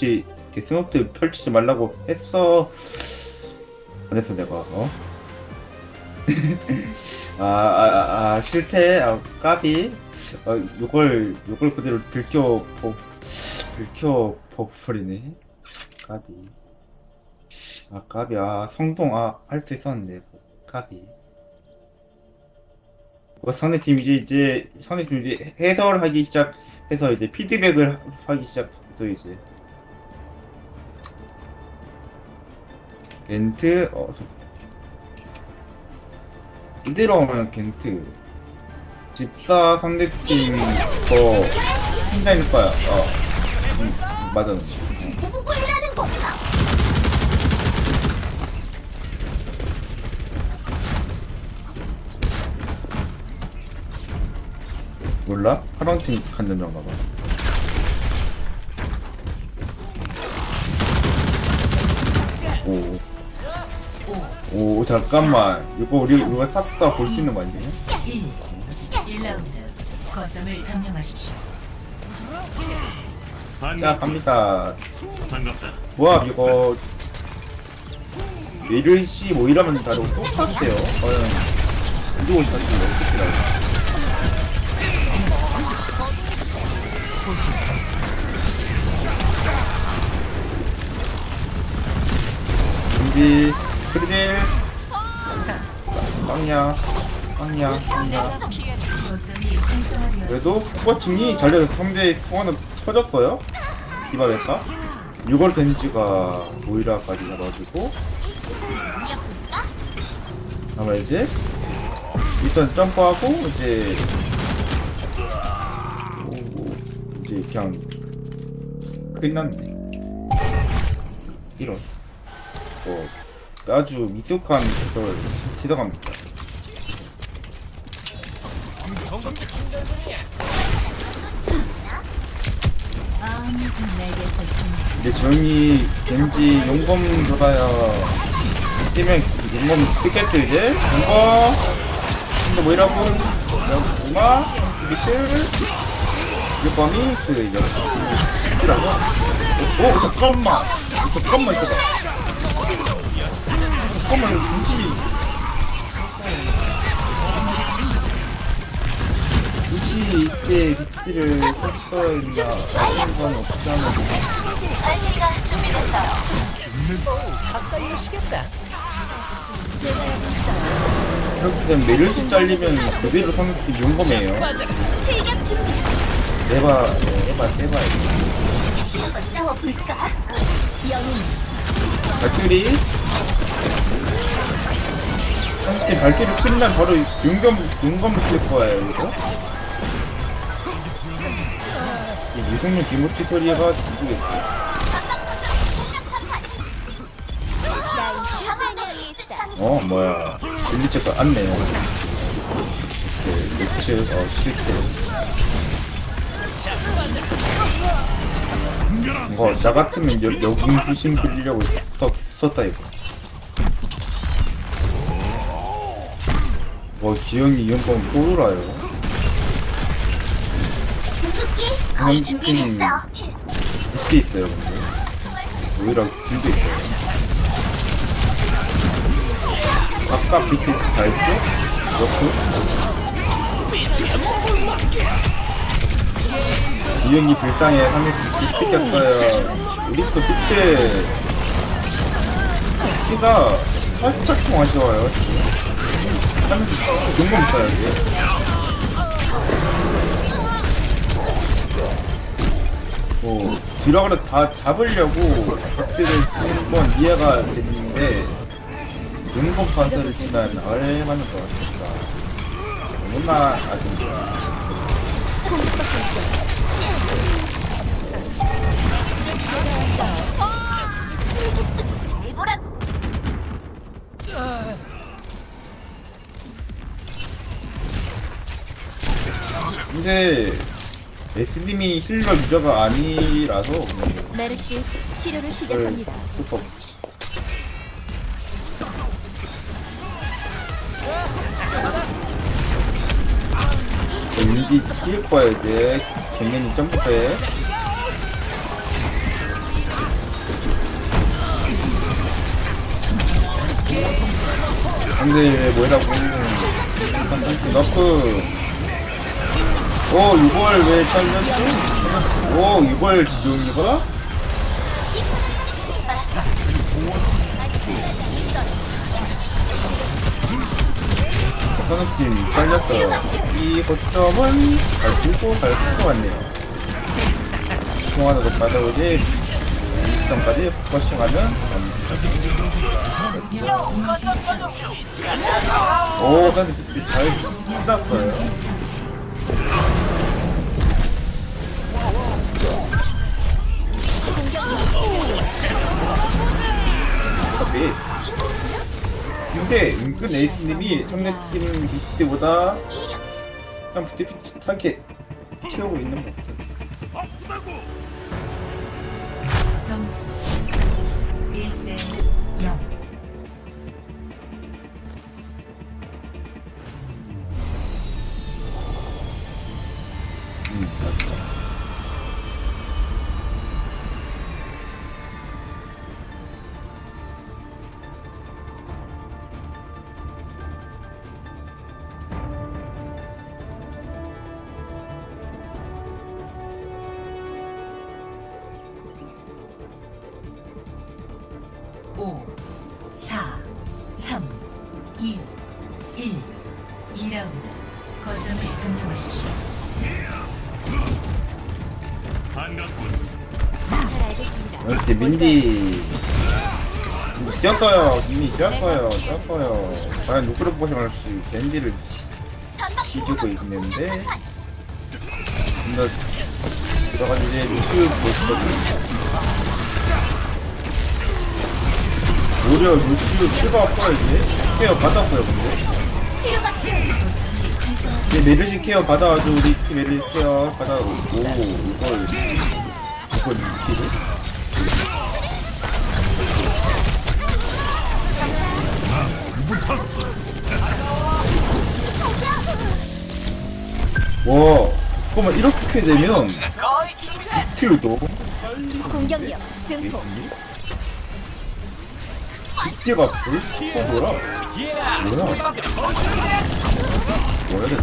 그렇지 이렇게 스모트 펼치지 말라고 했어. 그래서 내가 어? 아, 아, 아, 아 실패. 아, 까비. 어, 요걸 요걸 그대로 들켜 버, 들켜 버리네. 까비. 아 까비. 아 성동. 아 할 수 있었는데. 까비. 뭐 상대팀 이제 이제 상대팀 이제 해설하기 시작해서 이제 피드백을 하- 하기 시작해서 이제 겐트 어 서- 이대로 하면 겐트. 집사 상대팀 더 힘들 거야. 어. 음, 맞아. 일하는 거구나. 몰라? 파란팀 간전인가 봐 오 잠깐만 이거 우리 이거 싹다 볼 수 있는 거 아니에요? 1. 1라운드 거점을 점령하십시오. 자 반갑다. 갑니다 반갑다. 뭐야 이거 메르시 뭐 이러면 다르고 똑같아요 과연 이거 다시 어떻게 나요 준비 크리딜 빵야 빵야 빵야. 그래도 코버칭이 잘려서 상대 통화는 터졌어요? 디바됐다 이걸 덴지가 모이라까지 잡아주고. 아마 이제 일단 점프하고 이제 오, 이제 그냥 큰일 났네. 이런. 뭐 아주 미숙한 걸 지나갑니다. 아무도 내게서 숨지 근데 정이 겐지 용검 돌아야 뛰면 용검 뛰겠지 이제? 용검! 근데 뭐 이라고? 용마 미틀 용검이 그 이제 이라고 오, 오 잠깐만. 잠깐만 있어봐 잠깐만 굳이 굳이 이때 미틀을 썼어야 했나 라는 건 없지 않아 알리가 준비됐어요. 그렇게 되면 메르시 잘리면 그대로 상대팀 용검이에요. 출격 준비. 내봐. 한번 싸워볼까? 영웅 발길이. 상대팀 발길이 끝난 바로 용검, 용검을 쓸 거예요, 이거. 이 유승용 디모티 소리가 누구겠어? 나의 슈즈니에 있다. 어, 뭐야. 빌리체가 안네요. 네, 매치, 어, 실수. 이거, 나 같으면 여, 여긴 부심 빌리려고 썼, 썼다, 이거. 어, 기영이 이런 건 꼬르라요. 무섭기 거의 준비됐어. 밑에 있어요, 근데. 오히려 길도 있어요. 아까 밑에 다 있죠? 이렇게. 이형이 불쌍해 하면서 삐삐겼어요. 우리 또 밑에 피가 살짝 좀 아쉬워요. 금방 있어야지. 뭐 드라그를 다 잡으려고 적들을 쓰는 건 이해가 되는데 용검 판서를 치면 얼마나 것 같습니다. 너무나 아쉽니다. 사실 S님이 힐러 유저가 아니라서 그냥 메르시 치료를 네, 시작합니다. 그걸 못 봤지. 봐야 이제 갱년이 점프해 안돼 뭐라고 일단 점프 너프 오 이걸 왜 잘렸어? 오 이걸 지종이가? 선우팀 잘렸어요 이 거점은 잘 들고 잘쓸것 같네요 통화도 받아오지 2점까지 포커싱하면 임시처치. 오 근데 잘 끝났어요 임시처치. 네. 근데 은근 에이스님이 상대팀 비트보다 그냥 비트 비슷하게 채우고 있는 것 같아요. 점수 5, 4, 3, 2, 1. 2라운드. 거점을 점령하십시오. 반갑군. 잘 알겠습니다. 아, 이렇게 민디 뛰었어요 이미 뛰었어요 뛰었어요 과연 누구를 보고 생각할지 겐지를 지지고 있는데 좀더 들어가는 이제 루시우 보스거든 오히려 루시우 아파요 이제 케어 받았어요 근데. 이제 메르시 케어 받아가지고 우리 팀 메르시 케어 받아오고 이걸 이걸 루시를 와 잠깐만 이렇게 되면 비트도 공격력 증폭. 비트가 벌써 뭐라 뭐야 뭐야 대체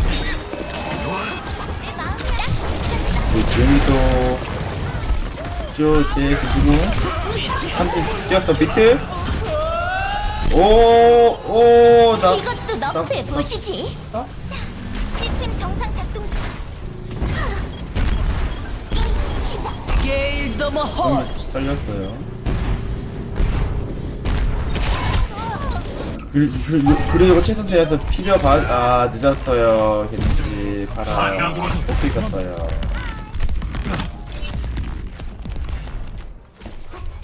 그 지금도 쪼제 그리고 한팀 뛰었어 비트 오오나 이것도 너프해 나- 보시지. 나- 시스템 정상 작동 중. 게임 시작. 잘렸어요. 그, 그, 그리고 최선제에서 필요 바, 아, 늦었어요. 겐지, 바라. 어떻게 갔어요.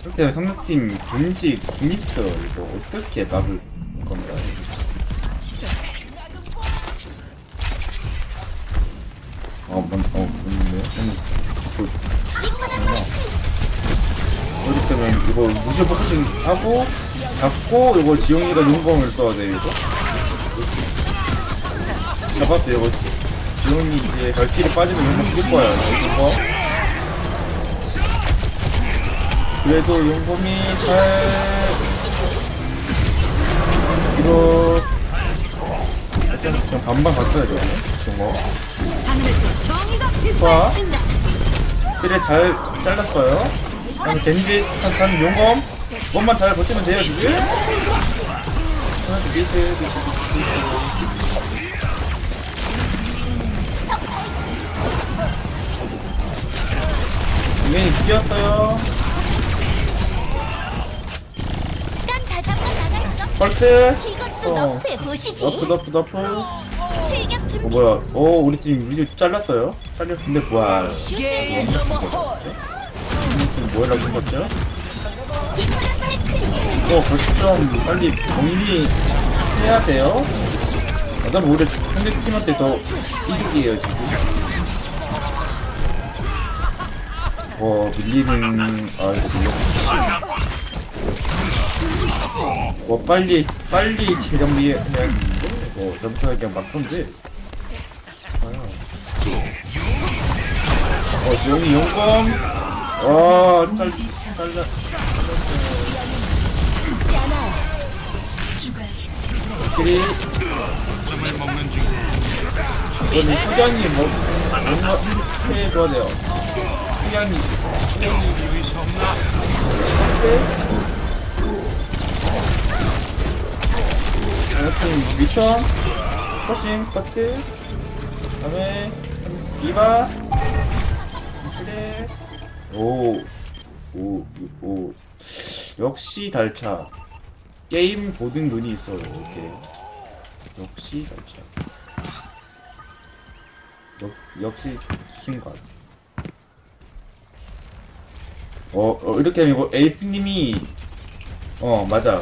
이렇게 상대팀 겐지, 국립터 이거 어떻게 막을 건가요? 어, 뭔, 어, 뭔데? 아니, 그, 뭐야. 이렇게 되면 이거 무시 포커싱 하고 잡고 이거 지용이가 용검을 써야 돼 이거 잡았어요 이거 지용이 이제 발길이 빠지면 용검 쓸 거야 이거 그래도 용검이 잘 이거 그냥 반반 갔어야 돼 이거 하늘에서 정의가 봐. 빛발친다. 그래 잘 잘랐어요. 그다음에 겐지 한, 한 용검 몸만 잘 버티면 돼요 지금. 하나. 유엔이 뛰었어요. 시간 다 잡아 나갔어. 펄스. 이것도 어. 보시지. 너프 너프 너프. 어 출격 준비. 뭐야? 어 우리 팀 위주 잘랐어요. 잘렸 근데 뭐야? 게임 우리 팀 패트. 어, 그렇게 좀 빨리 정리 해야 돼요. 난 오히려 상대 팀한테 더 이득이에요, 지금. 어, 밀리는, 아, 이거 밀렸 뭐, 빨리, 빨리 재정비해야 되는데, 뭐, 점수가 그냥. 아야. 어, 지영이 용검. 와, 잘, 잘라. 길이 점을 먹는 중. 이거는 수장이 뭐 뭔가 돼요 수장이 수장이 의사 없나? 여튼 미션 퍼싱 커트 그 다음에 이바 그래 오 오 오. 역시 달차. 게임 보는 눈이 있어요 이렇게. 역시 달차. 역, 역시 신관. 어, 어 이렇게 하면 이거 에이스님이 어 맞아.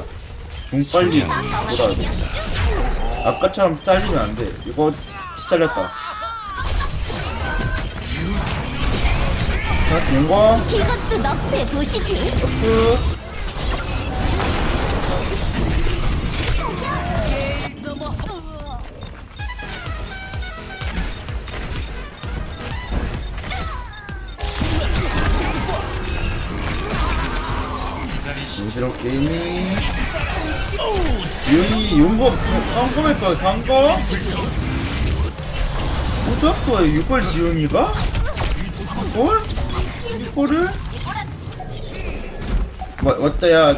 중 빨리 돌아야 돼. 아까처럼 잘리면 안 돼. 이거 진짜 잘렸다. 자, 용광, 이것도 넉배 보시지. 프 부드럽게 게이밍. 윤이 용검 성공했어, 성공? 어떻게 6월 지훈이가? 6 월? 6월을? 와, 왔다, 야.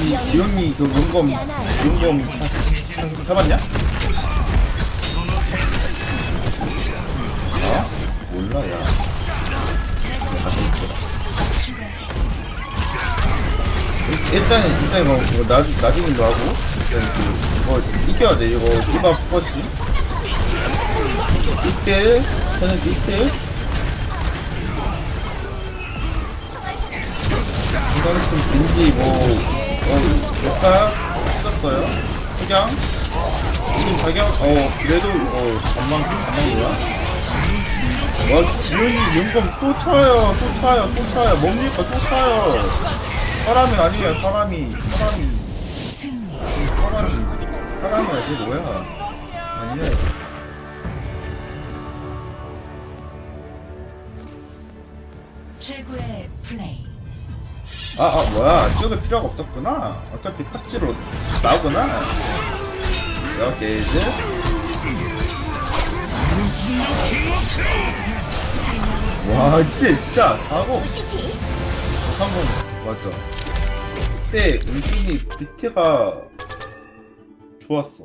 이 지훈이 그 용검, 용검 사- 잡았냐? 어? 몰라, 야. 일단 일단 이거 이거 나 나중에도 하고 일단 그 이거 이겨야 돼 이거 디바 포커스 이때 저는 이때 좀 빈지 뭐 어 역할 썼어요? 그냥 지금 자격 어 그래도 이거 전망 전망이야? 와 지훈이 용검 또 쳐요 또 쳐요 또 쳐요. 뭡니까? 또 쳐요. 사람이 아니에요 사람이. 사람이. 사람이. 사람이 아니지 뭐야. 아니네 최고의 플레이. 아, 아 뭐야. 찍을 필요가 없었구나. 어차피 탑지로 나오구나. 야 게이즈 와 이때 진짜 하고. 한번 맞아. 그때 은근히 비트가 좋았어